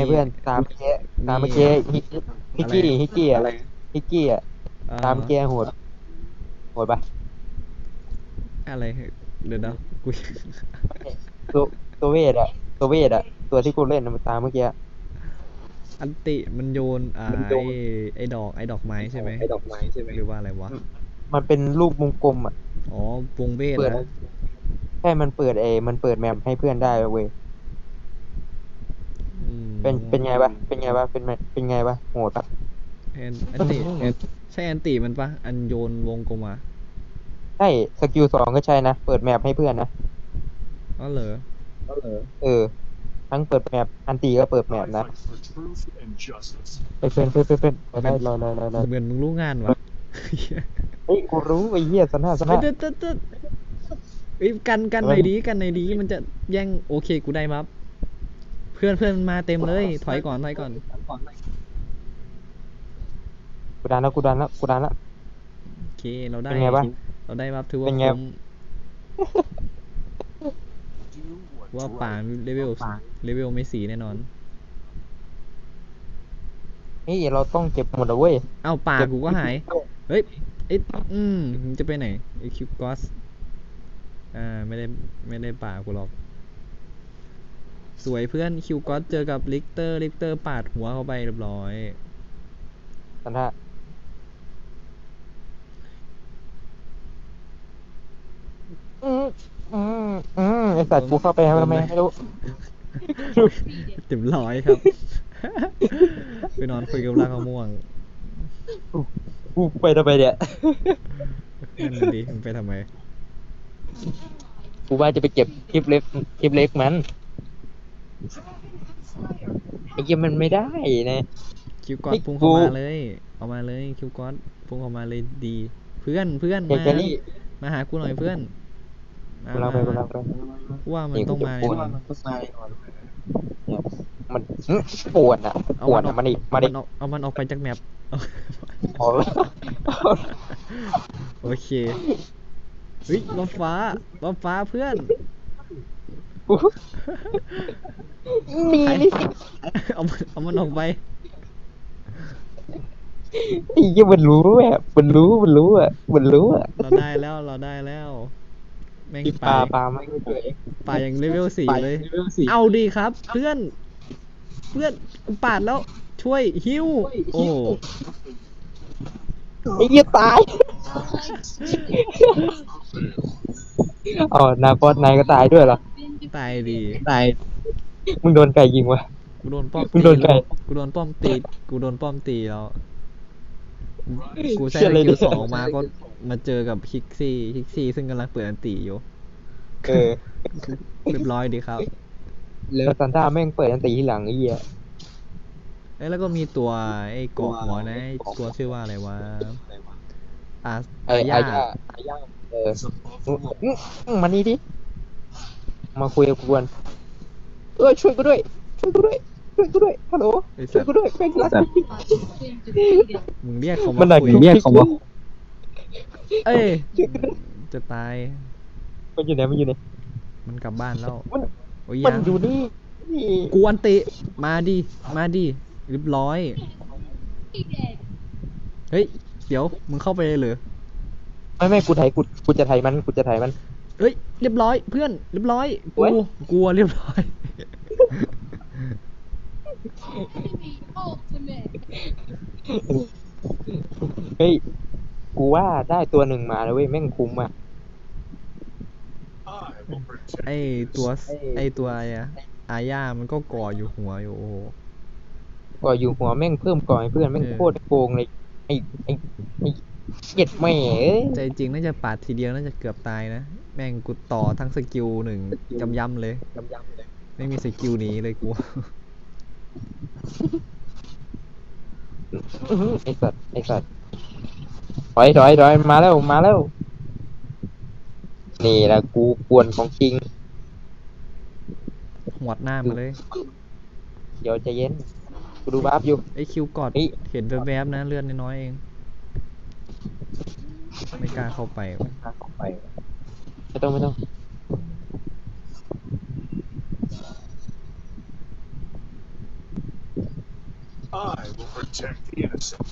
ไงเพื่อนตามเมื่อกี้ตามเมื่อกี้ฮิฮิกกี้ฮิกกี้อะฮิกกี้อะเอ่อตามเมื่อกี้โหดโหดปะอะไรเดี๋ยวนะกูตัวตัวเวทอะตัวเวทอะตัวที่กูเล่นน่ะมันตามเมื่อกี้อันติมันโยนอ่ามันโยไอ้นไอ้ดอกไอ้ดอกไม้ใช่ไหมไอ้ดอกไม้ใช่ไหมหรือว่าอะไรวะมันเป็นรูปวงกลมอะอ๋อวงเวทเปิดนะใช่มันเปิดเอ มันเปิดแมปให้เพื่อนได้เว้ยอืม เป็นเป็นไงปะเป็นไงปะเป็นไงเป็นไงปะโหดปะแอนอันติใช่แอนติมันปะอันโยนวงกลมอะใช่สกิลสองก็ใช่นะ เปิดแมปให้เพื่อนนะอ๋อเหรอเออ ทั้งเปิดแมปอันตีก็เปิดแมปนะ for truth and justice. ไปเพื่อนเพื่อนเพื่อนเพื่อนไปได้รอรอรอรอเหมือนมึงรู้งานวะเฮ้ยกูรู้ไอ้เหี้ยสนาสเฮ้นายเดี๋ยวเดี๋ยวเดี๋ยวเอ้ยกันกันหน่อยดีกันหน่อยดีมันจะแย่งโอเคกูได้มับเพื่อนเพื่อนมันมาเต็มเลย ถอยก่อนถอยก่อนกูดันแล้วกูดันแล้วกูดันแล้ว โอเคเราได้เป็นไงบ้างเราได้มับถือว่าเป็นไง คุ้ม Do what ว่า right ป่าเลเวลเลเวลไม่สีแน่นอน เฮ้ยเราต้องเก็บหมดเลยเว้ย เอ้าป่าเก็บกูก็หาย เฮ้ยเอ๊ะอืมมึงจะไปไหนไอคิวกอสอ่าไม่ได้ไม่ได้ป่ากูหรอก สวยเพื่อนคิวกอสเจอกับลิกเตอร์ลิกเตอร์ปาดหัวเข้าไปเรียบร้อยสันท่าอืมอืมอืมไอสัตว์กูเข้าไปทำไมไม่รู้เต็มร้อยครับ ไปนอนคุยกับลากมะม่วงกูไปทำไมเนี่ยนั่นนะดิมึงไปทำไม กูว่าจะไปเก็บคลิปเล็กคลิปเล็กมัน ไอ้เหี้ยมันไม่ได้นะ คิวกอเฮ้สยพุ่งเข้ามากูเลยเอามาเลยคิวกอสพุ่งเข้ามาเลยดี เพื่อนเพื่อนเดี๋ยวมาจะรีบมาหากูหน่อยเพื่อนมากูลังไปมากูลังไปกูว่ามันนี่ต้องกูมาจะปวดแน่นอนมันอื้อปวดอะเอาปวดมันออะอกมาดิมาดินออกเอามันออกไปจากแมปเอาละโอเคเฮ้ยรถฟ้ารถฟ้าเพื่อนกู มีนี่สิเอามันเอามันออกไปไอ้เหี้ยมันรู้อะมันรู้มันรู้อะมันรู้อะเราได้แล้วเราได้แล้วแม่งที่ไปปลาปลาไม่ช่วยป่าอย่างเลเวลสี่เลยเลเวลสี่เอาดีครับ เพื่อน เพื่อนกูปาดแล้วช่วยฮิวโอ้ไอ้เหี้ยตายอ๋อนาคอสนายก็ตายด้วยเหรอ ตายดีตายมึงโดนไก่ยิงวะ กูโดนป้อมมึงโดนตีไก่แล้วกูโดนป้อมตีกูโดนป้อมตีแล้วกูใช้เชี่ยสอะไรกิเนี่ลยสองมาก็มาเจอกับฮิกซี่ฮิกซี่ซึ่งกำลังเปิดอันตีอยู่เออ เรียบร้อยดีครับ แล้วซันต้าแม่งเปิดอันตีที่หลังไอ้เหี้ยเอ้ยแล้วก็มีตัวไอ้กอกหัวนะไอ้ตัวชื่อว่าอะไรวะอาไอ้อาอาญาญาอาญาเออ is a buffalo. อื้ออื้อมานี่ดิ มาคุยกับกูก่อนเออช่วยกูด้วย ช่วยกูด้วย ช่วยกูด้วย ฮัลโหล ไอ้ช่สัวยตกูว์ด้วยแม่งรักกูมึงเรียกเขามัมานหนักคุยเรียกเขามาเอ้ยจะตาย มันอยู่ไหน มันอยู่ไหน มันกลับบ้านแล้ว มันโอ้ยมัยันงอยู่นี่นี่กวนติ มาดิ มาดิเรียบร้อย เฮ้ย เดี๋ยว มึงเข้าไปเลยเหรอไม่ไม่กูไถกู กูจะไถมัน กูจะไถมัน เฮ้ยเรียบร้อย เพื่อนเรียบร้อยเว้กูยกลัวเรียบร้อยเฮ้ยกูว่าได้ตัวหนึ่งมาแล้วเว้ยแม่งคุ้มอะ I will protect ไอตัวไอ้ไอตัวอะไรอะอาญามันก็ก่ออยู่หัวอยู่โอ้โหก่ออยู่หัวแม่งเพิ่มก่อให้เพื่อนแม่งเออโคตรโกงเลยไอ้ไอ้ไอ้ เก็ดแม่เอ้ยใจจริงน่าจะปาดทีเดียวน่าจะเกือบตายนะ แม่งกูต่อทั้งสกิลหนึ่งยำยำๆเลยไม่มีสกิลหนี้เลยกู อื้อหือไอ้สัตว์ไอ้สัตว์ถอยถอยถอยมาแล้วมาแล้ว นี่แหละกูกวนของจริง หวดหน้ามาเลย เดี๋ยวใจเย็น กูดูบัฟอยู่ ไอคิวกอดเฮ้ยเห็นแวบๆนะเลือดน้อยๆเอง ไม่กล้าเข้าไปว่ะไม่ต้องไม่ต้อง I I will protect the innocent.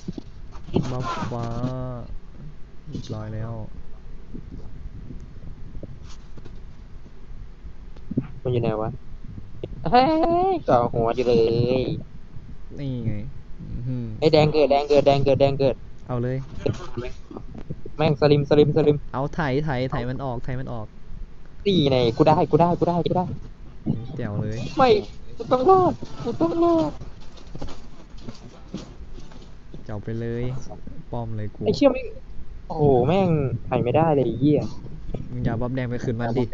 บัฟฟ้าเรียบร้อยแล้ว มันอยู่ไหนวะ เฮ้ยก่อหัวอยู่เลย นี่ไงอื้อหือ ไอ้แดงเกิดแดงเกิดแดงเกิดแดงเกิด เอาเลย แม่งสลิมสลิมสลิมเอาไถไถไถมันออกไถมันออกตีไงกูได้กูได้กูได้กูได้แจ๋วเลย ไม่กูต้องรอดกูต้องรอดเจ๋วไปเลยป้อมเลยกูไอ้เชี่ยไม่โอ้โหแม่งไถไม่ได้เลยไอ้เหี้ยมึงอย่าบัฟแดงไปคืนมันดิ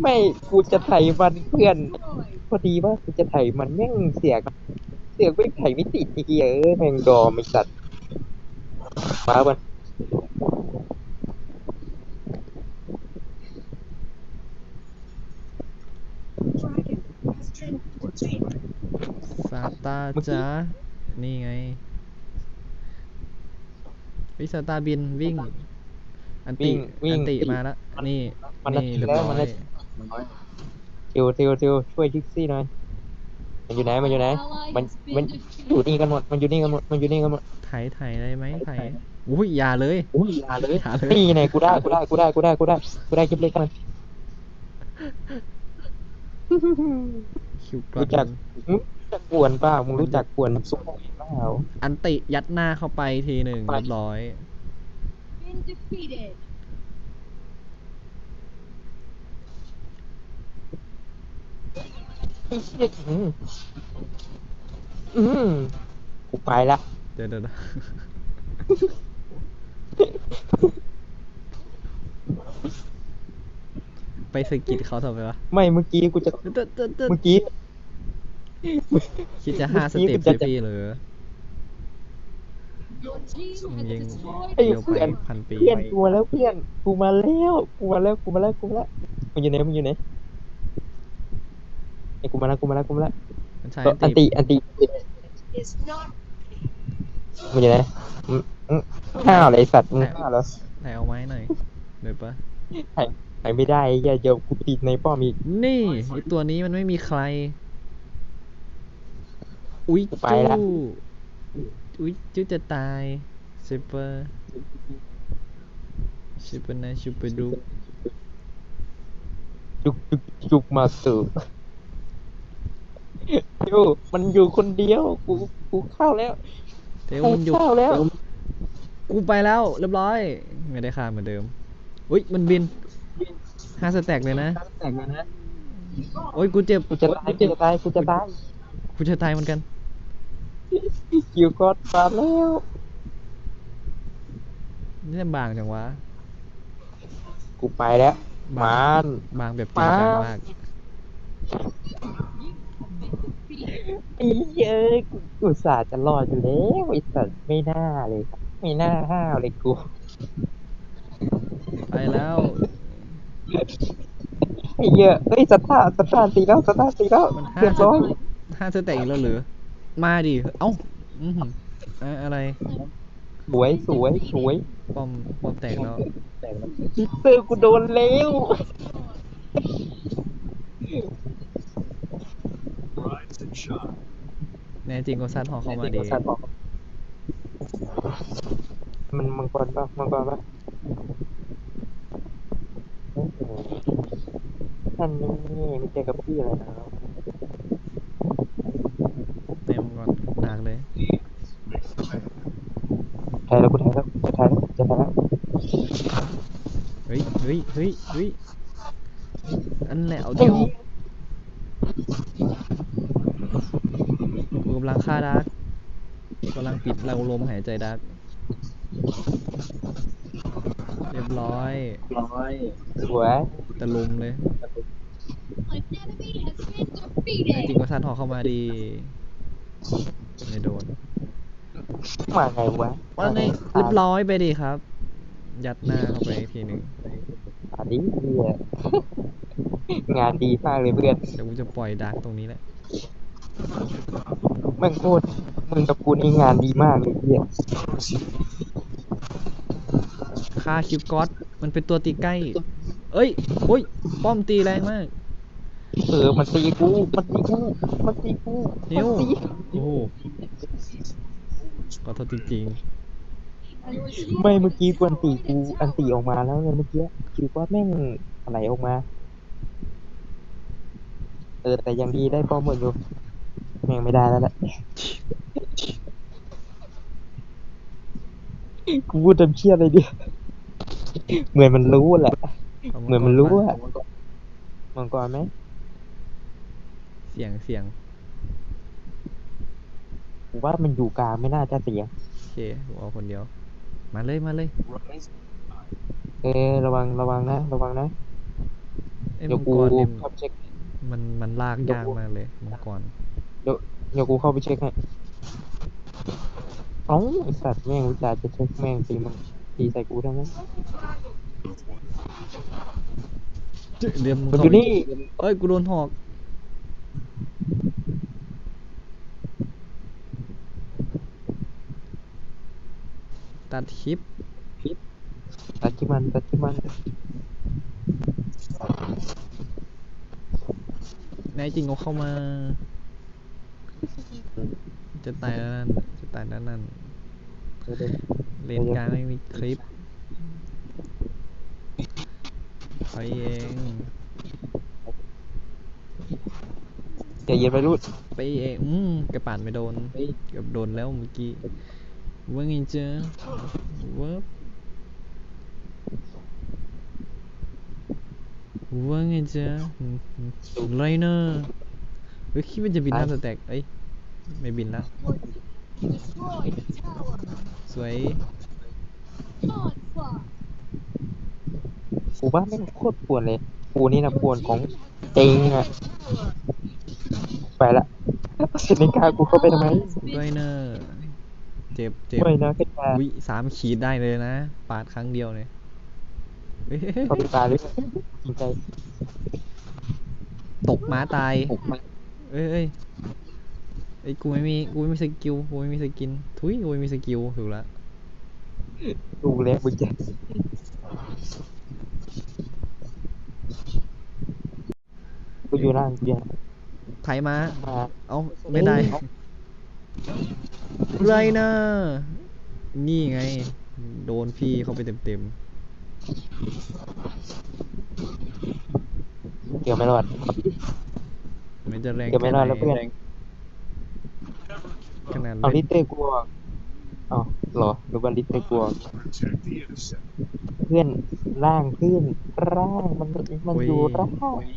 ไม่กูจะไถมันเพื่อน พอดีว่ากูจะไถมันแม่งเสียเสียไม่ไถไม่ติดไอ้เหี้ยเอ้ยแม่งดอมไม่จัดมาบันซาตาจ้านี่ไง วิซาตาบินวิ่ง อันติ อันติมาแล้ว นี่มันนี่นาทีเรียบแล้วร้มันอนาย ทิวทิวทิวช่วยทิกซี่หน่อย มันอยู่ไหน มันอยู่ไหน มัน มันอยู่นี่กันหมด มันอยู่นี่กันหมด มันอยู่นี่กันหมดไถไถได้ไหมไถอุ้ยอย่าเลยอุ้ยอย่าเลยอย่าเลยนี่ไงกูได้ กูได้ กูได้ กูได้ กูได้ กูได้คลิปเล็กกันคิวกรู้จักมึงรู้จักกวนเปล่ามึงรู้จักกวนซุปเปอร์เปล่าอันติยัดหน้าเข้าไปทีหนึ่งไปเรียบร้อย Been defeated. ไอ้เหี้ยอืมอืมกูไปละเดี๋ยวเดี๋ยวเดี๋ยวไปสะกิดเขาทำไมวะไม่เมื่อกี้กูจะตึ๊ดตึ๊ดตึ๊ดเมื่อกี้ คิดจะห้าสเมื่อกี้เต็ปกูจะใช่พี่เหรอ Your team has Ding. destroyed ไอ้เดี๋ยวเพื่อนไปพันปี เพื่อนกูมาแล้วเพื่อนกูมาแล้วกูมาแล้วกูมาแล้วกูมาแล้วมันอยู่ไหนมันอยู่ไหน ไอ้กูมาแล้วกูมาแล้วกูมาแล้วมันใช้ก็อันติอันติ is not มันอยู่ไหนอืมอืมห้าวอะไรไอ้สัตว์มึงห้าวแล้วไหนเอาไม้หน่อยเดี๋ยวปะไปไม่ได้ไอ้เหี้ยเดี๋ยวกูติดในป้อมอีกนี่ไอตัวนี้มันไม่มีใคร อุ๊ยกูไปจู้ละอุ๊ยจู้จะตายซูเปอร์ซูเปอร์นะซูเปอร์ดูจุกจุกจุกมาสืบ อยู่มันอยู่คนเดียว กูกูเข้าแล้วเทวกูมันอยู่เข้าแล้วกูไปแล้วเรียบร้อย ไม่ได้ค่าเหมือนเดิมอุ๊ยมันบินห้าสแต็กเลยนะแต่งนะโอ๊ยกูเจ็บกูจะตายกูจะตายกูจะตายกูจะตายเหมือนกันคิวกอดมาแล้วนี่บางจังวะกูไปแล้วมานบางแบบจริงจังมาก ไอ้เหี้ยอะกูกูอุตสาห์จะรอดอยู่แล้วไอ้สัตว์ไม่น่าเลยไม่น่าห้าวเลยกูไปแล้วไอ้เหี้ยอะเฮ้ยสตาร์สตาร์ตีแล้วสตาร์ตีแล้วมันห้าเรียบสร้อย ห้าสแต็กอีกแล้วเหรือ มาดิ เอ้าอือหืออะอะไร สวยสวยสวยป้อมป้อมแตกแล้วฮิตเตอร์กูโดนแล้ว Rise and shine. แน่จริงก็ซัดหอเข้ามาดีมันมังกรป่ะมังกรป่ะโอ้โหท่านนี่มันเจอกับพี่อะไรนะเต็มก่อนดักเลยถ่ายแล้วกูถ่ายแล้วจะถ่ายแล้วจะถ่ายแล้วเฮ้ยเฮ้ยเฮ้ยเฮ้ยอันแหละเอาเดียว กูกำลังฆ่าดักกำลังปิดเราลมหายใจดักเรียบร้อยสวยตะลุมเลย An enemy has been แน่จริง defeated. ก็ซัดหอเข้ามาดีไม่โดนมาไงวะว่าไง เรียบร้อยไปดีครับ ยัดหน้าเข้าไปอีกทีหนึ่งอันนี้เหี้ยงานดีมากเลยเพื่อนเดี๋ยวกูจะปล่อยดักตรงนี้แหละ แม่งโคตรมึงกับกูนี่งานดีมากเลยเหี้ยค่าคิวก๊อตมันเป็นตัวตีใกล้ เอ้ยโอ้ย ป้อมตีแรงมาก เออ มันตีกู มันตีกู มันตีกูหิวมันตีโอ้โหขอโทษจริงไม่เมื่อกี้กูอันตีกูอันตีออกมาแล้วไงเมื่อกี้คิดว่าแม่งอะไรออกมา เออแต่ยังดีได้ป้อมหมดอยู่แม่งไม่ได้แล้วแหละกูพูดจำเชี่ยอะไรดิเหมือนมันรู้แหละๆาเหมือนมันรู้ก่อะมังกรไหมเสียงเสียงกูว่ามันอยู่กลางไม่น่าจะเสียโอเคกูเอาคนเดียว มาเลยมาเลย Rise เออระวังระวังนะ ระวังนะไอ้ยเดี๋ยมัวงกูกรนี่เข้าไปเช็คมันมันลากเดี๋ยวยากกูมากเลยมังกร เดี๋ยวเดี๋ยวกูเข้าไปเช็คให้เอ้าไอสัตว์แม่งวิจารจะเช็คแม่งตีมันตีใส่กูทั้งนั้นเรียมมันอยู่นี่เอ้ยกูโดนหอกตัดคลิปตัดที่มันตัดที่มันแน่จริงเอาเข้ามา จะตายแล้วนั่น จะตายแล้วนั่นเดี๋ยวเดี๋ยวเลนกลางไม่มีคลิปไปเองอย่าเย็นไปรูดไปเองอืมกระป่านไม่โดนเกือบโดนแล้วเมื่อกี้ว่าไงเจอว่าว่าไงเจออืมอืมไรเนอร์ เฮ้ยคิดว่าจะบินน้ำสแต็กเอ้ย ไม่บินละ Destroyed a tower. สวย Onslaught. กูว่าแม่งโคตรปวดเลย กูนี่นะปวดของจริงอะไปละเซนิกากูเข้าไปทำไมไรเนอร์เจ็บเจ็บไม่นะขึ้นมาวิสามขีดได้เลยนะ ปาดครั้งเดียวเลยเฮ้ยเข้าไปตายเลยจริงใจตกม้าตายปลุกมา เอ้ยเอ้ยไอ้ยกูไม่มีกูไม่มีสกิลกูไม่มีสกิน ทุยกูไม่มีสกิลถูกละดูแล้วมึงจะกูอยู่ล่างกูยังไถมามาเอาไม่ได้เอ้าไรนะนี่ไง โดนพี่เข้าไปเต็มเกี่ยวไม่รอดๆ ไม่จะแรงเกี่ยวไม่รอดแล้วเพื่อนขนาดเอาเล่ลินเตอร์กลัวอ๋อเหรอหรือว่าลิเตอร์กลัว protect the innocent. เพื่อนร่างเพื่อนร่างมันมันอยู่ร่าง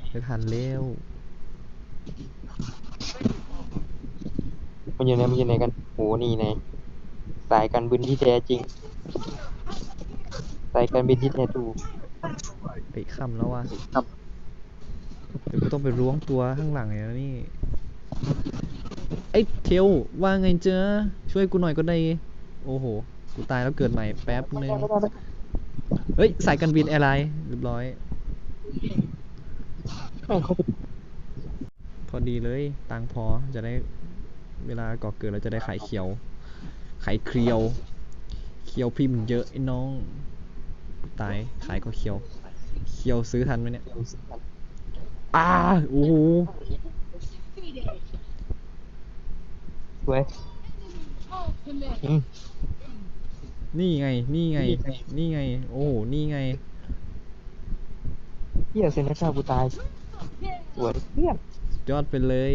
ไม่ทันแล้วมันอยู่ไหนมันอยู่ไหนกันโหนี่ไงสายการบินที่แท้จริง สายการบินที่แท้ถูก ไปค่ำแล้วว่ะ เดี๋ยวกูต้องไปล้วงตัวข้างหลังเลยนะนี่ไอ้เทลว่าไงเจอช่วยกูหน่อยก็ได้ โอ้โห กูตายแล้วเกิดใหม่แป๊บนึงเฮ้ยสายการบินแอร์ไลน์เรียบร้อยแม่งเขาพอดีเลยตังพอจะได้เวลาก่อเกิดเราจะได้ไข่เขียว ไข่เคียว เคียวพิมพ์เยอะไอ้น้อง ตายขายก็เคียว เคียวซื้อทันไหมเนี่ย อ้าโอ้โห Defeated. สวย Ultimate. อืมนี่ไงนี่ไง นี่ไง นี่ไง โอ้โห นี่ไงเฮียเซนต์ข้ากูตายสวยเพื่อนยอดไปเลย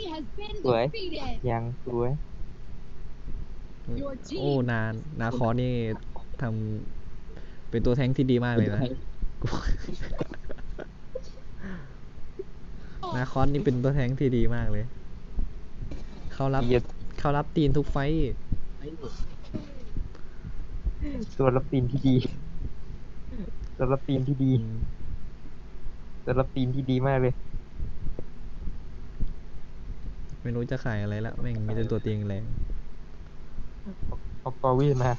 He has been Tuổi. defeated. ยังสวย Your โอ้ team นานนาคอนี่ทำเป็นตัวแทงที่ดีมากเลยนะ กูนาคอนนี่เป็นตัวแทงที่ดีมากเลย เขารับ เหี้ยเขารับตีนทุกไฟต์ตัวรับตีนที่ดี ตัวรับตีนที่ดี อืมตัวรับตีนที่ดีมากเลย ไม่รู้จะขายอะไรละแม่งมีแต่ตัวเตียงแรง เอากอวินมา